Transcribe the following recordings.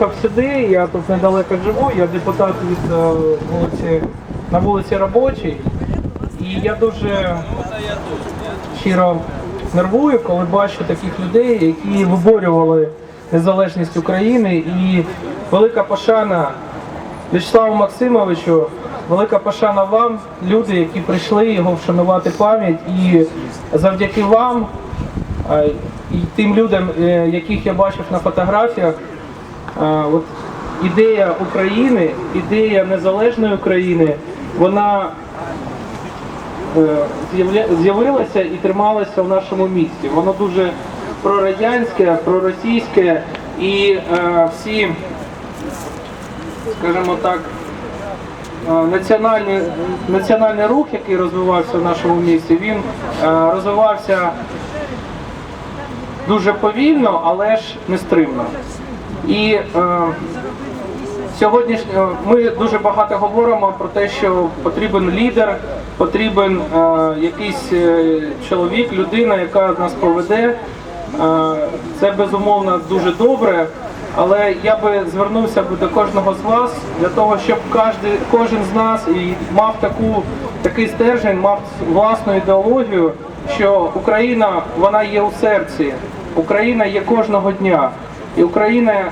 Сюди, я тут недалеко живу, я депутат від е, вулиці на вулиці Робочій. І я дуже щиро нервую, коли бачу таких людей, які виборювали незалежність України. І велика пошана В'ячеславу Максимовичу, велика пошана вам, люди, які прийшли його вшанувати пам'ять. І завдяки вам е, і тим людям, е, яких я бачив на фотографіях, от ідея України, ідея незалежної України, вона е, з'явилася і трималася в нашому місті. Воно дуже прорадянське, проросійське і е, всі, скажімо так, е, національний, національний рух, який розвивався в нашому місті, він е, розвивався дуже повільно, але ж нестримно. І е, сьогодні е, ми дуже багато говоримо про те, що потрібен лідер, потрібен е, якийсь е, чоловік, людина, яка нас поведе. Е, це безумовно дуже добре. Але я би звернувся до кожного з вас для того, щоб кожен з нас і мав таку, такий стержень, мав власну ідеологію, що Україна вона є у серці, Україна є кожного дня. І Україна е,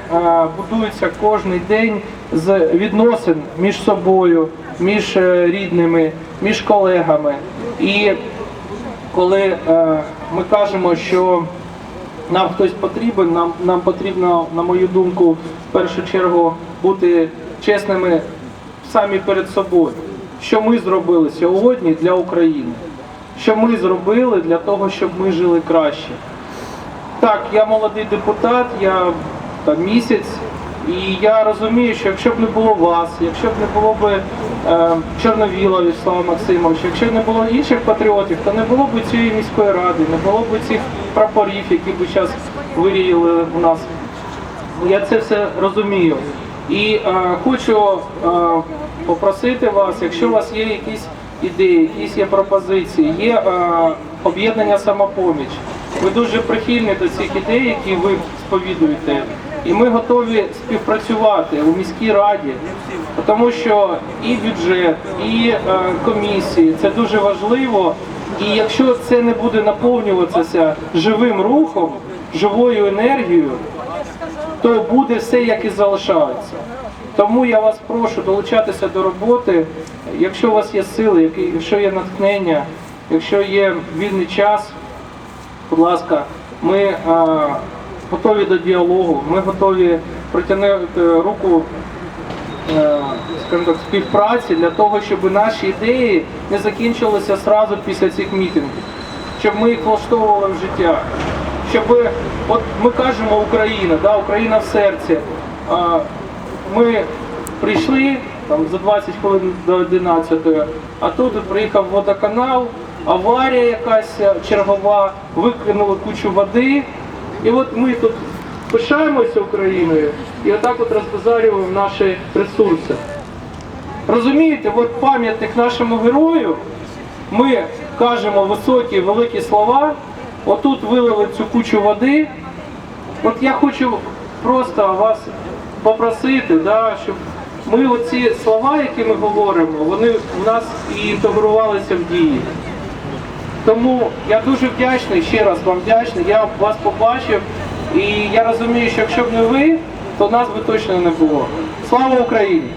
будується кожен день з відносин між собою, між е, рідними, між колегами. І коли е, ми кажемо, що нам хтось потрібен, нам, нам потрібно, на мою думку, в першу чергу бути чесними самі перед собою. Що ми зробили сьогодні для України? Що ми зробили для того, щоб ми жили краще? Так, я молодий депутат, я там місяць, і я розумію, що якщо б не було вас, якщо б не було б е, Чорновіла Вячеслава Максимовича, якщо б не було інших патріотів, то не було б цієї міської ради, не було б цих прапорів, які б зараз виріяли у нас. Я це все розумію. І е, хочу е, попросити вас, якщо у вас є якісь ідеї, якісь є пропозиції, є е, об'єднання самопоміч. Ми дуже прихильні до цих ідей, які ви сповідуєте. І ми готові співпрацювати у міській раді, тому що і бюджет, і е, комісії це дуже важливо. І якщо це не буде наповнюватися живим рухом, живою енергією, то буде все як і залишається. Тому я вас прошу долучатися до роботи. Якщо у вас є сили, якщо є натхнення, якщо є вільний час, будь ласка, ми е, готові до діалогу, ми готові протягнути руку е, скажімо так, співпраці для того, щоб наші ідеї не закінчилися одразу після цих мітингів, щоб ми їх влаштовували в життя. Щоб от ми кажемо Україна, да, Україна в серці. Ми прийшли там за 20 хвилин до 11, а тут приїхав водоканал, аварія якась е, чергова, викинули кучу води. І от ми тут пишаємося Україною і отак от розбазарюємо наші ресурси. Розумієте, от пам'ятник нашому герою, ми кажемо високі, великі слова, отут вилили цю кучу води. От я хочу просто вас попросити, да, щоб ми оці слова, які ми говоримо, вони в нас і інтегрувалися в дії. Тому я дуже вдячний, ще раз вам вдячний. Я вас побачив, і я розумію, що якщо б не ви, то нас би точно не було. Слава Україні!